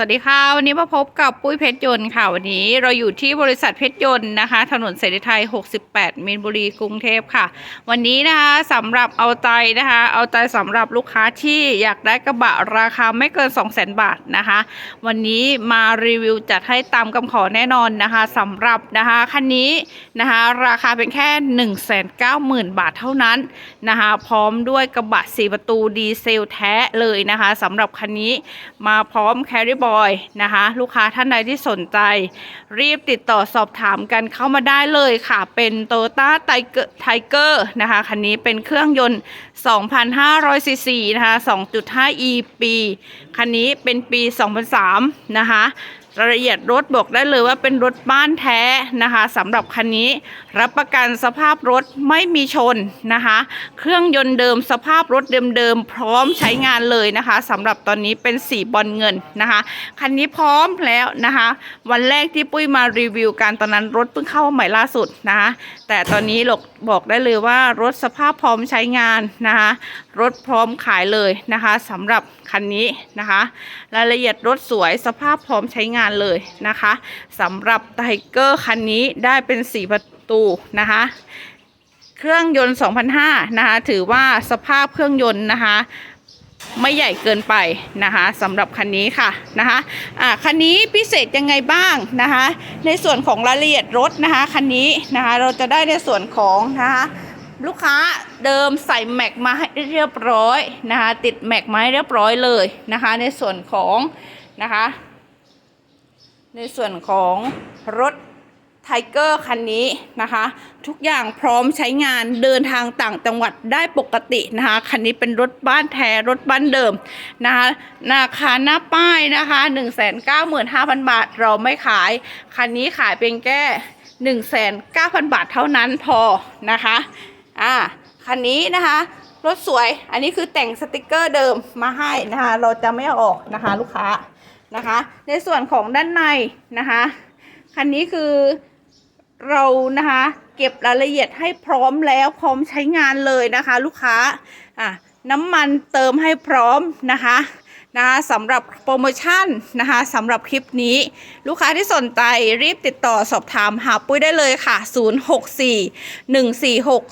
สวัสดีค่ะ วันนี้มาพบกับปุ้ยเพชรยนต์ค่ะ วันนี้เราอยู่ที่บริษัทเพชรยนต์นะคะ ถนนเสรีไทย 68 มีนบุรีกรุงเทพค่ะ วันนี้นะคะสำหรับเอาใจนะคะ เอาใจสำหรับลูกค้าที่อยากได้กระบะราคาไม่เกิน 200,000 บาทนะคะ วันนี้มารีวิวจัดให้ตามคำขอแน่นอนนะคะสำหรับนะคะคันนี้นะคะราคาเป็นแค่ 190,000 บาทเท่านั้นนะคะพร้อมด้วยกระบะ 4 ประตูดีเซลแท้เลยนะคะสำหรับคันนี้มาพร้อมแคริบอย นะคะ ลูกค้าท่านใดที่สนใจ รีบติดต่อสอบถามกันเข้ามาได้เลยค่ะ เป็นโตโยต้าไทเกอร์นะคะ คันนี้เป็นเครื่องยนต์ 2,500ซีซีนะคะ 2.5 e ปี คันนี้เป็นปี 2003 นะคะ รายละเอียดรถบอกได้เลยว่าเป็นรถบ้านแท้นะคะสำหรับคันนี้รับประกันสภาพรถไม่มีชนนะคะ เครื่องยนต์เดิมสภาพรถเดิมๆพร้อมใช้งานเลยนะคะสำหรับตอนนี้เป็นสีบอลเงินนะคะคันนี้พร้อมแล้วนะคะ วันแรกที่ปุ้ยมารีวิวกันตอนนั้นรถเพิ่งเข้ามาใหม่ล่าสุดนะคะแต่ตอนนี้หลกบอกได้เลยว่ารถสภาพพร้อมใช้งานนะคะรถพร้อมขายเลยนะคะสำหรับคันนี้นะคะ รายละเอียดรถสวยสภาพพร้อมใช้งานเลยนะคะสำหรับไทเกอร์คันนี้ได้เป็นสีประตูนะคะเครื่องยนต์ 2005 นะคะ ถือว่าสภาพเครื่องยนต์นะคะ ไม่ใหญ่เกินไปนะคะสำหรับคันนี้ค่ะนะคะอ่าคันนี้พิเศษยังไงบ้างนะคะ ในส่วนของรายละเอียดรถนะคะคันนี้นะคะเราจะได้ในส่วนของนะคะลูกค้าเดิมใส่แม็กมาให้เรียบร้อยนะคะติดแม็กมาให้เรียบร้อยเลยนะคะ ในส่วนของนะคะ ในส่วนของรถไทเกอร์คันนี้นะคะ ทุกอย่างพร้อมใช้งานเดินทางต่างจังหวัดได้ปกตินะคะ คันนี้เป็นรถบ้านแท้รถบ้านเดิมนะคะราคาหน้าป้ายนะคะ 195,000 บาทเราไม่ขาย คันนี้ขายเพียงแค่ 1,900,000 บาทเท่านั้นพอนะคะอ่าคันนี้นะคะรถสวยอันนี้คือแต่งสติกเกอร์เดิมมาให้นะคะ เราจะไม่เอาออกนะคะลูกค้า นะคะ ในส่วนของด้านในนะคะ คันนี้คือเรานะคะเก็บรายละเอียดให้พร้อมแล้วพร้อมใช้งานเลยนะคะ ลูกค้าอะน้ำมันเติมให้พร้อมนะคะ นะคะสำหรับโปรโมชั่นนะคะสำหรับคลิปนี้ ลูกค้าที่สนใจรีบติดต่อสอบถามหาปุ้ยได้เลยค่ะ 064 146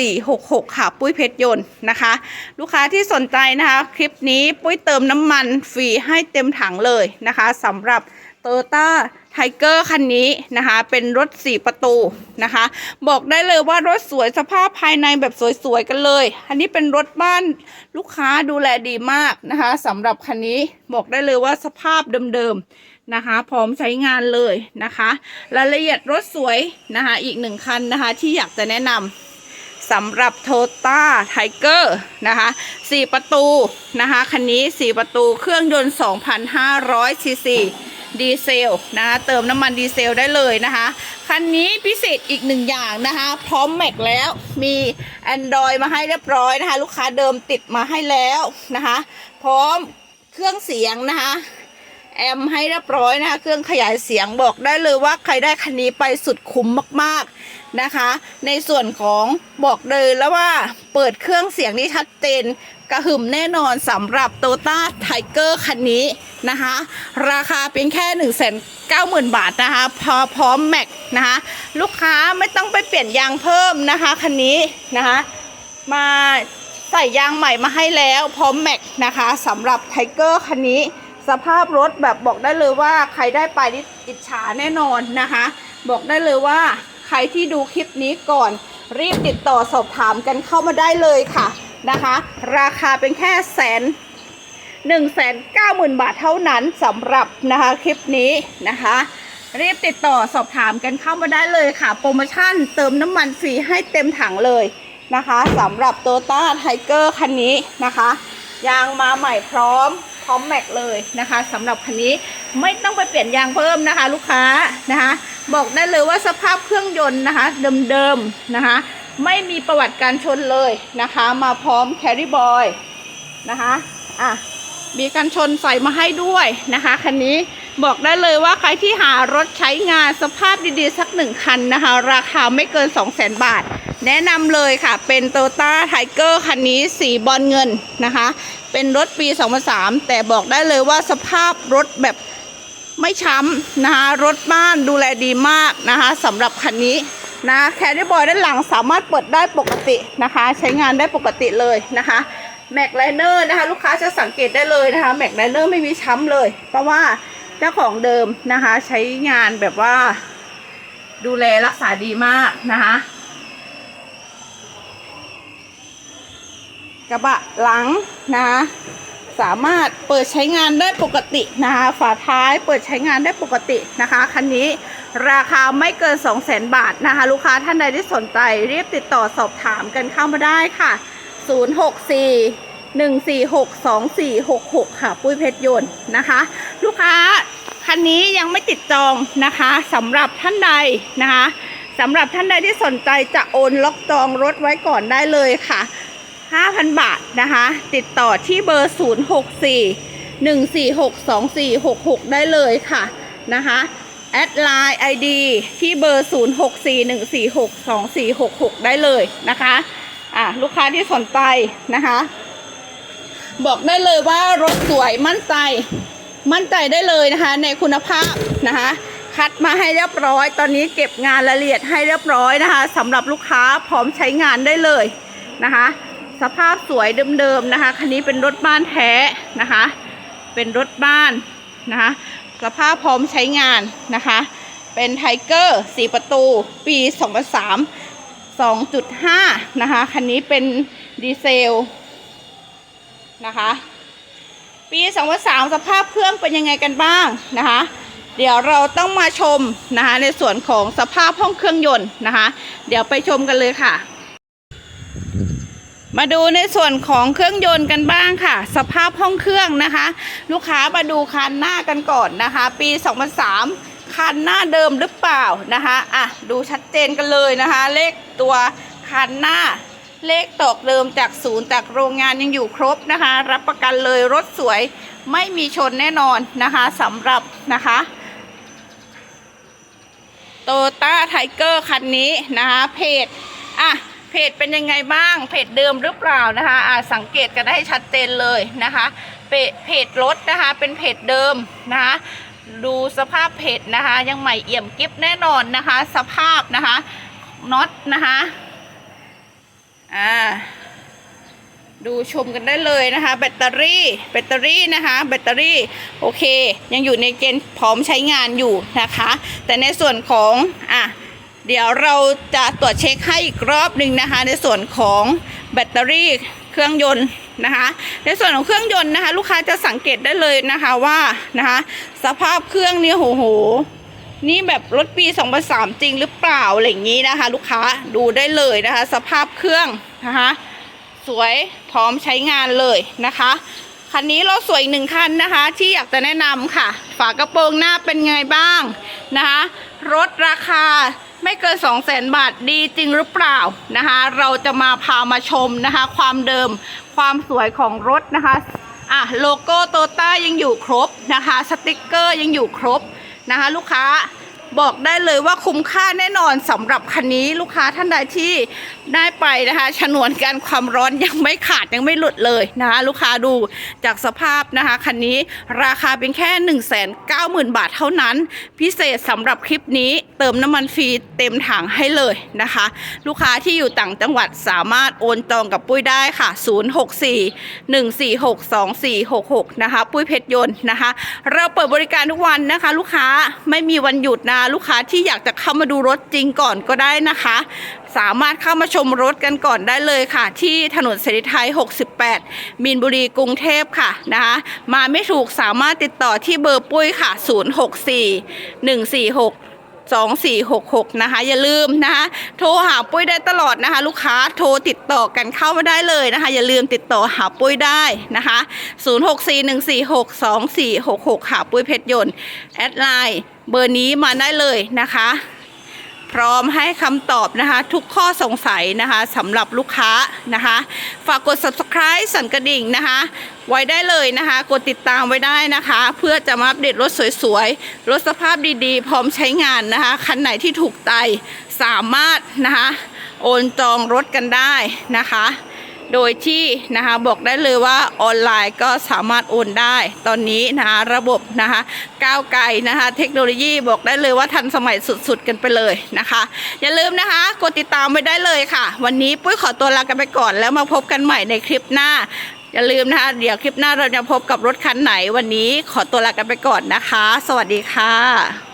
2466 ค่ะ ปุ้ยเพชรยนต์นะคะ ลูกค้าที่สนใจนะคะ คลิปนี้ปุ้ยเติมน้ำมันฟรีให้เต็มถังเลยนะคะสำหรับโตโยต้า ไทเกอร์คันนี้นะคะ เป็นรถ4ประตูนะคะ บอกได้เลยว่ารถสวยสภาพภายในแบบสวยๆกันเลย อันนี้เป็นรถบ้านลูกค้าดูแลดีมากนะคะสำหรับคันนี้บอกได้เลยว่าสภาพเดิมๆนะคะ พร้อมใช้งานเลยนะคะรายละเอียดรถสวยนะคะอีกหนึ่งคันนะคะที่อยากจะแนะนำสำหรับโ o ต้าไทเกอร์นะคะ4ประตูนะคะคันนี้ 4 ประตูเครื่องยนต์ 2,500ซีซี ดีเซลนะคะเติมน้ำมันดีเซลได้เลยนะคะคันนี้พิเศษอีกหนึ่งอย่างนะคะพร้อมแม็กแล้วมี Android มาให้เรียบร้อยนะคะ ลูกค้าเดิมติดมาให้แล้วนะคะ พร้อมเครื่องเสียงนะคะ แอมให้เรียบร้อยนะคะเครื่องขยายเสียงบอกได้เลยว่าใครได้คันนี้ไปสุดคุ้มมากๆนะคะ ในส่วนของบอกเลยแล้วว่าเปิดเครื่องเสียงนี่ชัดเจนกระหึ่มแน่นอนสำหรับโตต้าไทเกอร์คันนี้นะคะ ราคาเพียงแค่1นึ่งแสนเก้าหมื่นบาทนะคะพอพร้อมแม็กนะคะลูกค้าไม่ต้องไปเปลี่ยนยางเพิ่มนะคะคันนี้นะคะมาใส่ยางใหม่มาให้แล้วพร้อมแม็กนะคะสำหรับไทเกอร์คันนี้ สภาพรถแบบบอกได้เลยว่าใครได้ไปนี่อิจฉาแน่นอนนะคะ บอกได้เลยว่าใครที่ดูคลิปนี้ก่อน รีบติดต่อสอบถามกันเข้ามาได้เลยค่ะนะคะ ราคาเป็นแค่แสนหนึ่งแสนเก้าหมื่นบาทเท่านั้นสำหรับนะคะคลิปนี้นะคะ รีบติดต่อสอบถามกันเข้ามาได้เลยค่ะ โปรโมชั่นเติมน้ำมันฟรีให้เต็มถังเลยนะคะสำหรับโตต้าไทเกอร์คันนี้นะคะ ยางมาใหม่พร้อม พร้อมแม็กเลยนะคะสำหรับคันนี้ไม่ต้องไปเปลี่ยนยางเพิ่มนะคะ ลูกค้านะคะ บอกได้เลยว่าสภาพเครื่องยนต์นะคะ เดิมๆนะคะ ไม่มีประวัติการชนเลยนะคะ มาพร้อมแคริบอยนะคะอะมีการชนใส่มาให้ด้วยนะคะคันนี้ บอกได้เลยว่าใครที่หารถใช้งานสภาพดีๆ สักหนึ่งคันนะคะ ราคาไม่เกิน 2 0 0 0 0 0บาท แนะนำเลยค่ะ เป็นโตต้าไทเกอร์คันนี้สีบอลเงินนะคะ เป็นรถปี 2003 แต่บอกได้เลยว่าสภาพรถแบบไม่ช้ำนะคะ รถบ้านดูแลดีมากนะคะสำหรับคันนี้นะแคดดี้บอยด้านหลังสามารถเปิดได้ปกตินะคะ ใช้งานได้ปกติเลยนะคะแม็กไลเนอร์นะคะ ลูกค้าจะสังเกตได้เลยนะคะแม็กไลเนอร์ไม่มีช้ำเลย เพราะว่า เจ้าของเดิมนะคะ ใช้งานแบบว่า ดูแลรักษาดีมากนะคะ กระบะหลังนะคะสามารถเปิดใช้งานได้ปกตินะคะฝาท้ายเปิดใช้งานได้ปกตินะคะคันนี้ราคาไม่เกิน 2 0 0 0 0 0 บาทนะคะ ลูกค้าท่านใดที่สนใจรีบติดต่อสอบถามกันเข้ามาได้ค่ะ 064 146 2466 ค่ะ ปุ้ยเพชรยนต์นะคะ ลูกค้าคันนี้ยังไม่ติดจองนะคะสำหรับท่านใดนะคะสำหรับท่านใดที่สนใจจะโอนล็อกจองรถไว้ก่อนได้เลยค่ะ 5,000 บาทนะคะ ติดต่อที่เบอร์ 064 146 2466 ได้เลยค่ะนะคะแอดไลน์ ID ที่เบอร์ 064 146 2466 ได้เลยนะคะอะลูกค้าที่สนใจนะคะ บอกได้เลยว่ารถสวยมั่นใจ มั่นใจได้เลยนะคะ ในคุณภาพนะคะ คัดมาให้เรียบร้อย ตอนนี้เก็บงานละเอียดให้เรียบร้อยนะคะสำหรับลูกค้าพร้อมใช้งานได้เลยนะคะ สภาพสวยเดิมๆนะคะคันนี้เป็นรถบ้านแท้นะคะ เป็นรถบ้านนะคะ สภาพพร้อมใช้งานนะคะ เป็นไทเกอร์สีประตู ปี2003 2.5 นะคะ คันนี้เป็นดีเซล นะคะ ปี2003สภาพเครื่องเป็นยังไงกันบ้างนะคะ เดี๋ยวเราต้องมาชมนะคะในส่วนของสภาพห้องเครื่องยนต์นะคะ เดี๋ยวไปชมกันเลยค่ะ มาดูในส่วนของเครื่องยนต์กันบ้างค่ะ สภาพห้องเครื่องนะคะ ลูกค้ามาดูคันหน้ากันก่อนนะคะ ปี 2003คันหน้าเดิมหรือเปล่านะคะ อะ ดูชัดเจนกันเลยนะคะ เลขตัวคันหน้า เลขตอกเดิมจากศูนย์จากโรงงานยังอยู่ครบนะคะ รับประกันเลยรถสวยไม่มีชนแน่นอนนะคะสำหรับนะคะโตต้าไทเกอร์คันนี้นะคะ เพจอะเพจเป็นยังไงบ้าง เพจเดิมหรือเปล่านะคะอะสังเกตกันได้ชัดเจนเลยนะคะเพจเพจรถนะคะ เป็นเพจเดิมนะคะดูสภาพเพจนะคะ ยังใหม่เอี่ยมกิฟแน่นอนนะคะ สภาพนะคะน็อตนะคะ อ่า ดูชมกันได้เลยนะคะ แบตเตอรี่ แบตเตอรี่นะคะ แบตเตอรี่ โอเค ยังอยู่ในเกณฑ์พร้อมใช้งานอยู่นะคะ แต่ในส่วนของ อะเดี๋ยวเราจะตรวจเช็คให้อีกรอบหนึ่งนะคะ ในส่วนของแบตเตอรี่เครื่องยนต์นะคะ ในส่วนของเครื่องยนต์นะคะ ลูกค้าจะสังเกตได้เลยนะคะว่านะคะ สภาพเครื่องนี่โหโห นี่แบบรถปี 2003 จริงหรือเปล่าอะไรอย่างนี้นะคะ ลูกค้าดูได้เลยนะคะ สภาพเครื่องนะคะสวยพร้อมใช้งานเลยนะคะคันนี้ราสวยอีกหนึ่งคันนะคะ ที่อยากจะแนะนำค่ะ ฝากระโปรงหน้าเป็นไงบ้างนะคะรถราคาไม่เกิน2 0 0 0 0 0บาทดีจริงหรือเปล่านะคะ เราจะมาพามาชมนะคะ ความเดิมความสวยของรถนะคะอะโลโก้โตต้ายังอยู่ครบนะคะ สติกเกอร์ยังอยู่ครบ นะคะ ลูกค้า บอกได้เลยว่าคุ้มค่าแน่นอนสำหรับคันนี้ลูกค้าท่านใดที่ได้ไปนะคะฉนวนกันความร้อนยังไม่ขาดยังไม่หลุดเลยนะคะลูกค้าดูจากสภาพนะคะคันนี้ราคาเป็นแค่ 1 9 0 0 0 0 บาทเท่านั้น พิเศษสำหรับคลิปนี้เติมน้ำมันฟรีเต็มถังให้เลยนะคะ ลูกค้าที่อยู่ต่างจังหวัดสามารถโอนจองกับปุ้ยได้ค่ะ 064 146 2466 นะคะ ปุ้ยเพชรยนต์นะคะ เราเปิดบริการทุกวันนะคะ ลูกค้าไม่มีวันหยุดนะลูกค้าที่อยากจะเข้ามาดูรถจริงก่อนก็ได้นะคะ สามารถเข้ามาชมรถกันก่อนได้เลยค่ะ ที่ถนนเสรีไทย 68 มีนบุรีกรุงเทพค่ะนะคะมาไม่ถูกสามารถติดต่อที่เบอร์ปุ้ยค่ะ 064 146 2466 นะคะ อย่าลืมนะคะโทรหาปุ้ยได้ตลอดนะคะ ลูกค้าโทรติดต่อกันเข้ามาได้เลยนะคะ อย่าลืมติดต่อหาปุ้ยได้นะคะ 0641462466 ค่ะ ปุ้ยเพชรยนต์แอดไลน์เบอร์นี้มาได้เลยนะคะ พร้อมให้คำตอบนะคะ ทุกข้อสงสัยนะคะสำหรับลูกค้านะคะ ฝากกด subscribe สั่นกระดิ่งนะคะ ไว้ได้เลยนะคะ กดติดตามไว้ได้นะคะ เพื่อจะมาอัปเดตรถสวยๆ รถสภาพดีๆ พร้อมใช้งานนะคะ คันไหนที่ถูกใจสามารถนะคะ โอนจองรถกันได้นะคะ โดยที่นะคะบอกได้เลยว่าออนไลน์ก็สามารถโอนได้ ตอนนี้นะคะระบบนะคะก้าวไกลนะคะเทคโนโลยีบอกได้เลยว่าทันสมัยสุดๆกันไปเลยนะคะ อย่าลืมนะคะกดติดตามไว้ได้เลยค่ะ วันนี้ปุ้ยขอตัวลากันไปก่อน แล้วมาพบกันใหม่ในคลิปหน้า อย่าลืมนะคะเดี๋ยวคลิปหน้าเราจะพบกับรถคันไหนวันนี้ขอตัวลากันไปก่อนนะคะ สวัสดีค่ะ